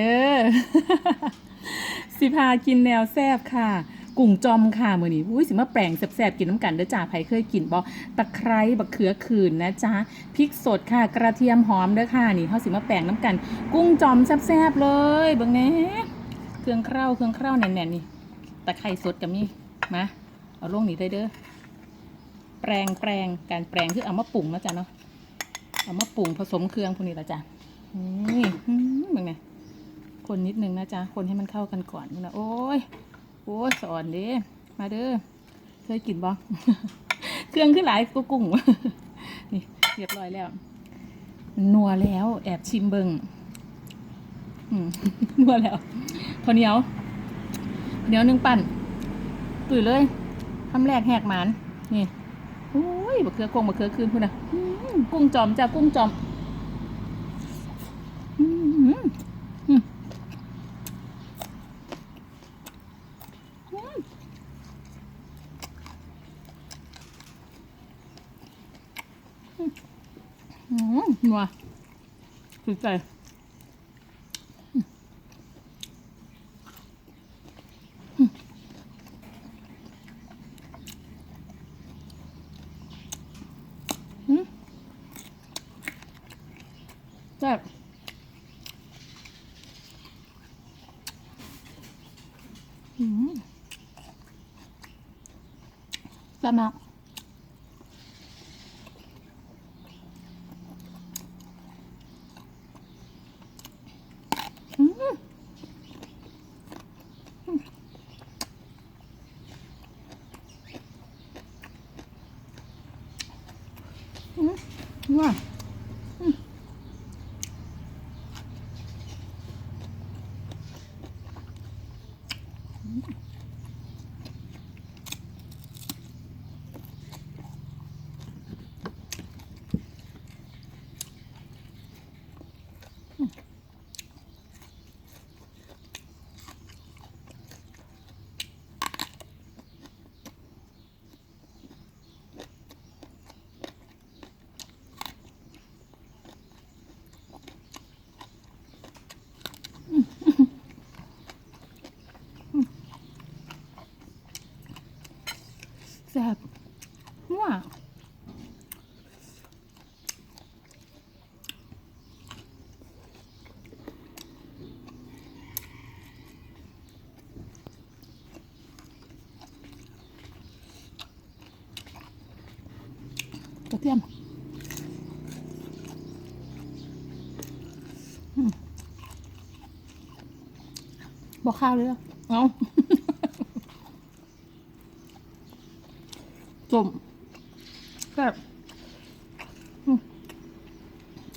เด้อสิพากินแนวแซบค่ะ กุ้งจอมค่ะมื้อนี้อุ้ยสิมาแปลงแซบๆกินน้ำกันเด้อจ้าไผเคยกินบ่ตะไคร้บักเขือขืนนะจ๊ะพริกสดค่ะ กระเทียมหอมเด้อค่ะนี่เฮาสิมาแปลงน้ำกัน กุ้งจอมแซบๆเลยเบิ่งแหน่เครื่องเคร้าเครื่องเคร้าแน่นๆนี่ตะไคร้สดก็มีมาเอาลงนี่ได้เด้อแปลงแปลงการแปลงคือเอามาปรุงนะจ๊ะเนาะเอามาปรุงผสมเครื่องพวกนี้ละจ้ะนี่ คนนิดนึงนะจ๊ะ คนให้มันเข้ากันก่อนนะโอ้ยโอ้ยสอนเด้มาเด้อเคยกินบ่เครื่องขึ้นหลายกุกุ้งนี่เรียบร้อยแล้วนัวแล้วแอบชิมเบิงอืมนัวแล้วข้าวเหนียวเหนียวหนึ่งปั่นตุ๋ยเลยทำแรกแหกหมานนี่โอ้ยบะเขือกงบะเขือคืนพุ่นนะกุ้งจอมจ้ะกุ้งจอมอื้อหือ อืม นัวสุดใจอืมแซ่บอืมแซ่บมาก อืมอืม ว้าอืมแซ่บว้าๆ กระเทียมบอกข้าวเลยเหรอเอาจมแซ่บ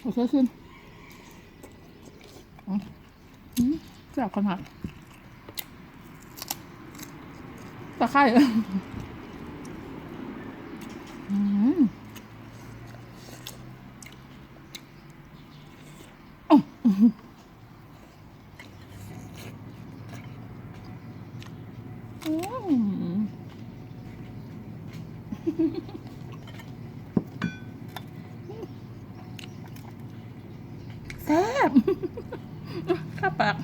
โอเคขึ้นอืมอืมแซ่บขนาดตะไคร้อืมอ้าวอืม แซ่บข้าปาก